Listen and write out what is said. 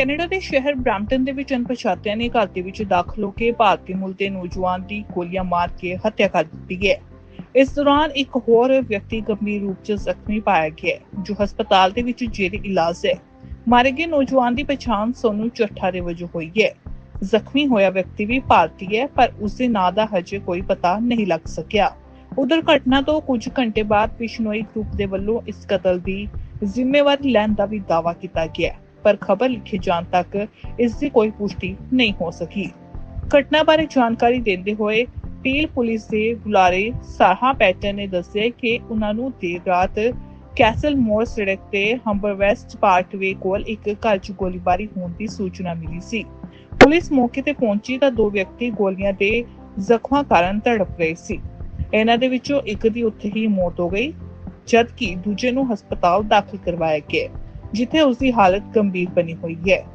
Canada ਦੇ ਸ਼ਹਿਰ Brampton ਦੇ ਵਿੱਚ ਅਣਪਛਾਤਿਆਂ ਨੇ ਘਰ ਦੇ ਵਿੱਚ ਦਾਖਲ ਹੋ ਕੇ ਭਾਰਤੀ ਮੂਲ ਦੇ ਨੌਜਵਾਨ ਦੀ ਗੋਲੀਆਂ ਮਾਰ ਕੇ ਹੱਤਿਆ ਕਰ ਦਿੱਤੀ ਹੈ। ਇਸ ਦੌਰਾਨ ਇੱਕ ਹੋਰ ਵਿਅਕਤੀ ਗੰਭੀਰ ਰੂਪ 'ਚ ਜ਼ਖਮੀ ਪਾਇਆ ਗਿਆ ਜੋ ਹਸਪਤਾਲ ਦੇ ਵਿੱਚ ਜੇਰੇ ਇਲਾਜ ਹੈ। ਮਾਰੇ ਗਏ ਨੌਜਵਾਨ ਦੀ ਪਛਾਣ ਸੋਨੂ ਚੱਠਾ ਦੇ ਵਜੋਂ ਹੋਈ ਹੈ। ਜ਼ਖਮੀ ਹੋਇਆ ਵਿਅਕਤੀ ਵੀ ਭਾਰਤੀ ਹੈ, ਪਰ ਉਸ ਦੇ ਨਾਂ ਦਾ ਹਜੇ ਕੋਈ ਪਤਾ ਨਹੀਂ ਲੱਗ ਸਕਿਆ। ਉਧਰ ਘਟਨਾ ਤੋਂ ਕੁਝ ਘੰਟੇ ਬਾਅਦ ਬਿਸ਼ਨੋਈ ਗਰੁੱਪ ਦੇ ਵੱਲੋਂ ਇਸ ਕਤਲ ਦੀ ਜ਼ਿੰਮੇਵਾਰੀ ਲੈਣ ਦਾ ਵੀ ਦਾਅਵਾ ਕੀਤਾ ਗਿਆ ਪਰ ਖਬਰ ਲਿਖੇ ਜਾਣ ਤੱਕ ਇਸ ਦੀ ਕੋਈ ਪੁਸ਼ਟੀ ਨਹੀਂ ਹੋ ਸਕੀ। ਘਟਨਾ ਬਾਰੇ ਜਾਣਕਾਰੀ ਦਿੰਦੇ ਹੋਏ ਪੀਲ ਪੁਲਿਸ ਦੇ ਬੁਲਾਰੇ ਸਾਹਾ ਪੈਟਰ ਨੇ ਦੱਸਿਆ ਕਿ ਉਹਨਾਂ ਨੂੰ ਦੇਰ ਰਾਤ ਕੈਸਲ ਮੋਰ ਸੜਕ ਤੇ ਹੰਬਰ ਵੈਸਟ ਪਾਰਕਵੇ ਕੋਲ ਇੱਕ ਘਰ 'ਚ ਗੋਲੀਬਾਰੀ ਹੋਣ ਦੀ ਸੂਚਨਾ ਮਿਲੀ ਸੀ। ਪੁਲਿਸ ਮੌਕੇ ਤੇ ਪਹੁੰਚੀ ਤਾਂ ਦੋ ਵਿਅਕਤੀ ਗੋਲੀਆਂ ਦੇ ਜ਼ਖਮਾਂ ਕਾਰਨ ਤੜਪ ਰਹੇ ਸੀ। ਇਹਨਾਂ ਦੇ ਵਿੱਚੋਂ ਇੱਕ ਦੀ ਉੱਥੇ ਹੀ ਮੌਤ ਹੋ ਗਈ, ਜਦਕਿ ਦੂਜੇ ਨੂੰ ਹਸਪਤਾਲ ਦਾਖਲ ਕਰਵਾਇਆ ਗਿਆ। ਜਿੱਥੇ ਉਸ ਦੀ ਹਾਲਤ ਗੰਭੀਰ ਬਣੀ ਹੋਈ ਹੈ।